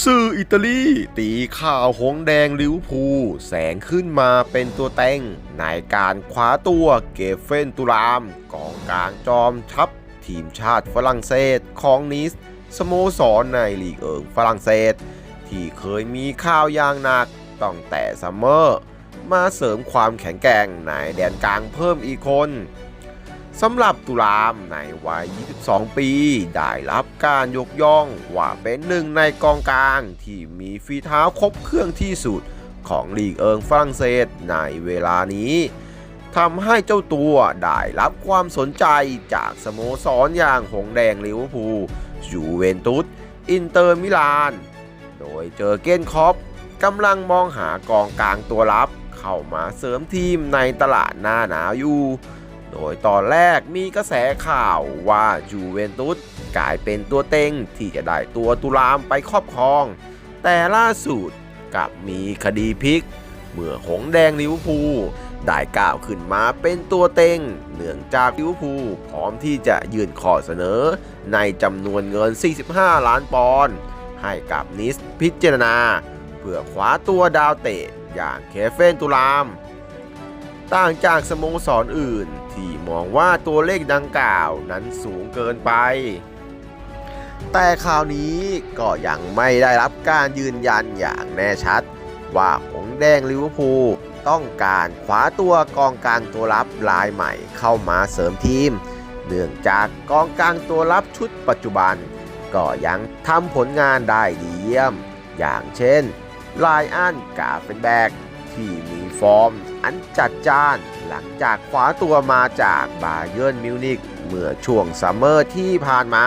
สื่ออิตาลี ตีข่าวหงแดงลิวพูแสงขึ้นมาเป็นตัวเต็งในการคว้าตัวเกฟเฟนตุรามกองกลางจอมทัพทีมชาติฝรั่งเศสของนิส สโมสรในลีกเอิงฝรั่งเศส ที่เคยมีข่าวอย่างหนักตั้งแต่ซัมเมอร์ มาเสริมความแข็งแกร่งในแดนกลางเพิ่มอีกคน สำหรับตุลามในวัย 22 ปี ได้รับการยกย่องว่าเป็นหนึ่งในกองกลางที่มีฝีเท้าครบเครื่องที่สุดของลีกเอิงฝรั่งเศสในเวลานี้ทำให้เจ้าตัวได้รับความสนใจจากสโมสรอย่างหงแดงลิเวอร์พูลยูเวนตุสอินเตอร์มิลาน โดยเจอเกนคอปกำลังมองหากองกลางตัวรับ เข้ามาเสริมทีมในตลาดหน้าหนาวอยู่ โดยตอนแรกมีกระแสข่าวว่าจูเวนตุสกลายเป็นตัวเต็งที่จะได้ตัวตุลามไปครอบครอง แต่ล่าสุดกลับมีคดีพลิก เมื่อหงแดงลิวพูได้ก้าวขึ้นมาเป็นตัวเต็งเนื่องจากลิวพูพร้อมที่จะยื่นข้อเสนอ ในจำนวนเงิน 45 ล้านปอนด์ให้กับนิสพิจารณา เพื่อคว้าตัวดาวเตะอย่างเคเฟนตุลาม ต่างจากสโมสรออื่น ที่มองว่าตัวเลขดังกล่าวนั้นสูงเกินไป แต่ข่าวนี้ก็ยังไม่ได้รับการยืนยันอย่างแน่ชัด ว่าหงแดงลิเวอร์พูลต้องการคว้าตัวกองกลางตัวรับรายใหม่เข้ามาเสริมทีม เนื่องจากกองกลางตัวรับชุดปัจจุบัน ก็ยังทำผลงานได้ดีเยี่ยม อย่างเช่นไลอันกาเฟนแบก ที่มีฟอร์มอันจัดจ้านหลังจากคว้าตัวมาจากบาเยิร์นมิวนิกเมื่อช่วงซัมเมอร์ที่ผ่านมา